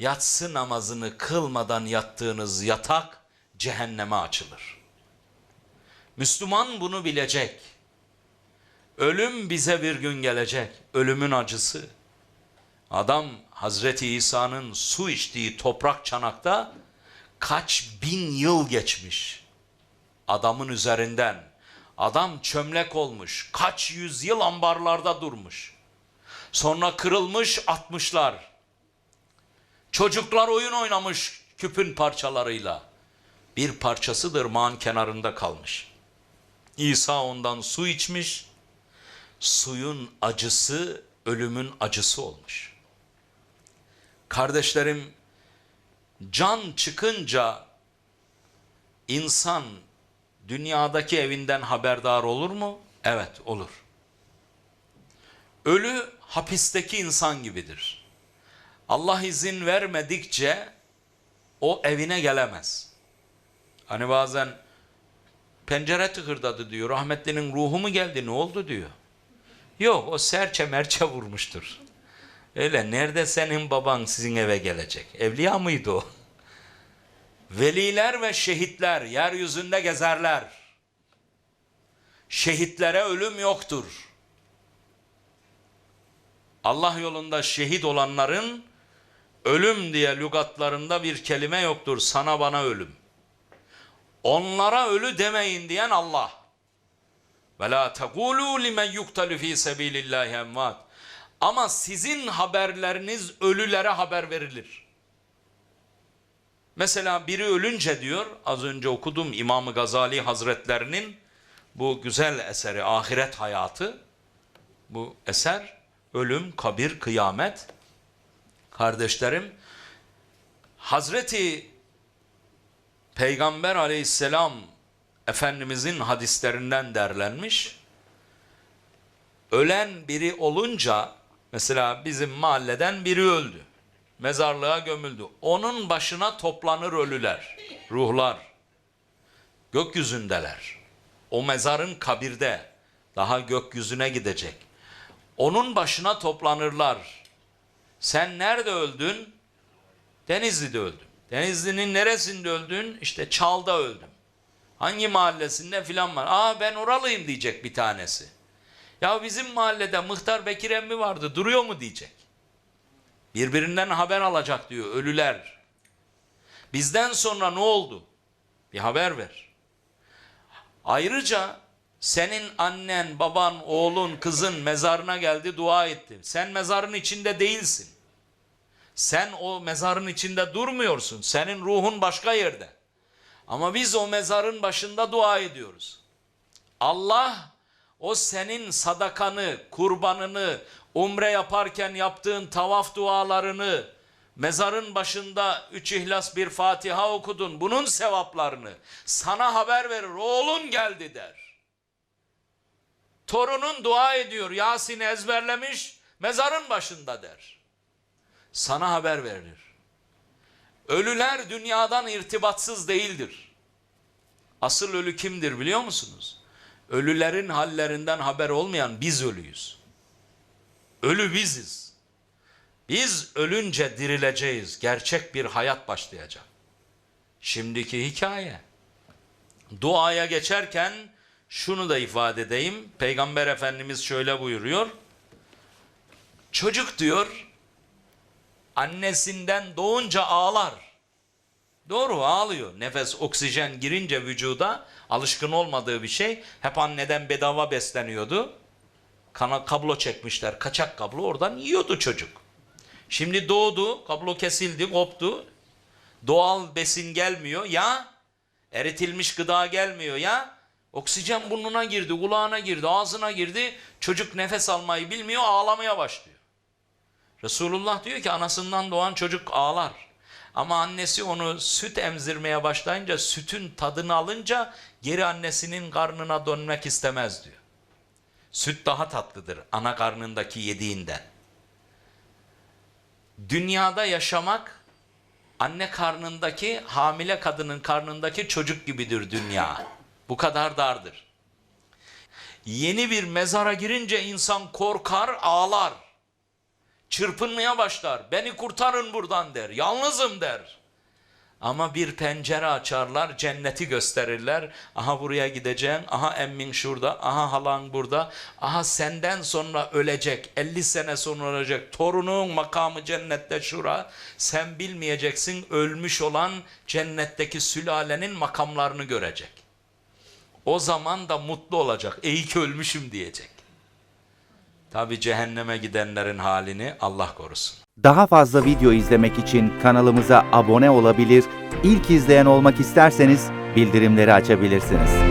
yatsı namazını kılmadan yattığınız yatak cehenneme açılır. Müslüman bunu bilecek. Ölüm bize bir gün gelecek. Ölümün acısı. Adam Hazreti İsa'nın su içtiği toprak çanakta kaç bin yıl geçmiş. Adamın üzerinden. Adam çömlek olmuş. Kaç yüzyıl ambarlarda durmuş. Sonra kırılmış atmışlar. Çocuklar oyun oynamış küpün parçalarıyla. Bir parçası ırmağın kenarında kalmış. İsa ondan su içmiş. Suyun acısı ölümün acısı olmuş. Kardeşlerim can çıkınca insan dünyadaki evinden haberdar olur mu? Evet olur. Ölü hapisteki insan gibidir. Allah izin vermedikçe o evine gelemez. Hani bazen pencere tıkırdadı diyor. Rahmetlinin ruhu mu geldi ne oldu diyor. Yok o serçe merçe vurmuştur. Öyle nerede senin baban sizin eve gelecek? Evliya mıydı o? Veliler ve şehitler yeryüzünde gezerler. Şehitlere ölüm yoktur. Allah yolunda şehit olanların ölüm diye lügatlarında bir kelime yoktur. Sana bana ölüm. Onlara ölü demeyin diyen Allah. Ve la tegulu limen yuktalu fi sabilillahi emvat. Ama sizin haberleriniz ölülere haber verilir. Mesela biri ölünce diyor, az önce okudum İmam Gazali Hazretlerinin bu güzel eseri Ahiret Hayatı. Bu eser ölüm, kabir, kıyamet. Kardeşlerim, Hazreti Peygamber aleyhisselam Efendimizin hadislerinden derlenmiş. Ölen biri olunca mesela bizim mahalleden biri öldü. Mezarlığa gömüldü. Onun başına toplanır ölüler, ruhlar. Gökyüzündeler. O mezarın kabirde. Daha gökyüzüne gidecek. Onun başına toplanırlar. Sen nerede öldün? Denizli'de öldüm. Denizli'nin neresinde öldün? İşte Çal'da öldüm. Hangi mahallesinde filan var. Aa ben oralıyım diyecek bir tanesi. Ya bizim mahallede Mıhtar Bekir emmi vardı duruyor mu diyecek. Birbirinden haber alacak diyor ölüler. Bizden sonra ne oldu? Bir haber ver. Ayrıca senin annen, baban, oğlun, kızın mezarına geldi dua etti. Sen mezarın içinde değilsin. Sen o mezarın içinde durmuyorsun. Senin ruhun başka yerde. Ama biz o mezarın başında dua ediyoruz. Allah o senin sadakanı, kurbanını, umre yaparken yaptığın tavaf dualarını, mezarın başında üç ihlas bir Fatiha okudun, bunun sevaplarını sana haber verir. Oğlun geldi der. Torunun dua ediyor, Yasin'i ezberlemiş, mezarın başında der. Sana haber verilir. Ölüler dünyadan irtibatsız değildir. Asıl ölü kimdir biliyor musunuz? Ölülerin hallerinden haber olmayan biz ölüyüz. Ölü biziz. Biz ölünce dirileceğiz. Gerçek bir hayat başlayacak. Şimdiki hikaye. Duaya geçerken şunu da ifade edeyim. Peygamber Efendimiz şöyle buyuruyor. Çocuk diyor annesinden doğunca ağlar. Doğru ağlıyor. Nefes oksijen girince vücuda alışkın olmadığı bir şey. Hep anneden bedava besleniyordu. Kana kablo çekmişler. Kaçak kablo oradan yiyordu çocuk. Şimdi doğdu. Kablo kesildi, koptu. Doğal besin gelmiyor. Ya eritilmiş gıda gelmiyor ya. Oksijen burnuna girdi, kulağına girdi, ağzına girdi. Çocuk nefes almayı bilmiyor, ağlamaya başlıyor. Resulullah diyor ki anasından doğan çocuk ağlar. Ama annesi onu süt emzirmeye başlayınca sütün tadını alınca geri annesinin karnına dönmek istemez diyor. Süt daha tatlıdır ana karnındaki yediğinden. Dünyada yaşamak anne karnındaki hamile kadının karnındaki çocuk gibidir dünya. Bu kadar dardır. Yeni bir mezara girince insan korkar, ağlar. Çırpınmaya başlar. Beni kurtarın buradan der. Yalnızım der. Ama bir pencere açarlar, cenneti gösterirler. Aha buraya gideceksin, aha emmin şurada, aha halan burada. Aha senden sonra ölecek, 50 sene sonra ölecek. Torunun makamı cennette şura. Sen bilmeyeceksin, ölmüş olan cennetteki sülalenin makamlarını görecek. O zaman da mutlu olacak. İyi ki ölmüşüm diyecek. Tabi cehenneme gidenlerin halini Allah korusun. Daha fazla video izlemek için kanalımıza abone olabilir, ilk izleyen olmak isterseniz bildirimleri açabilirsiniz.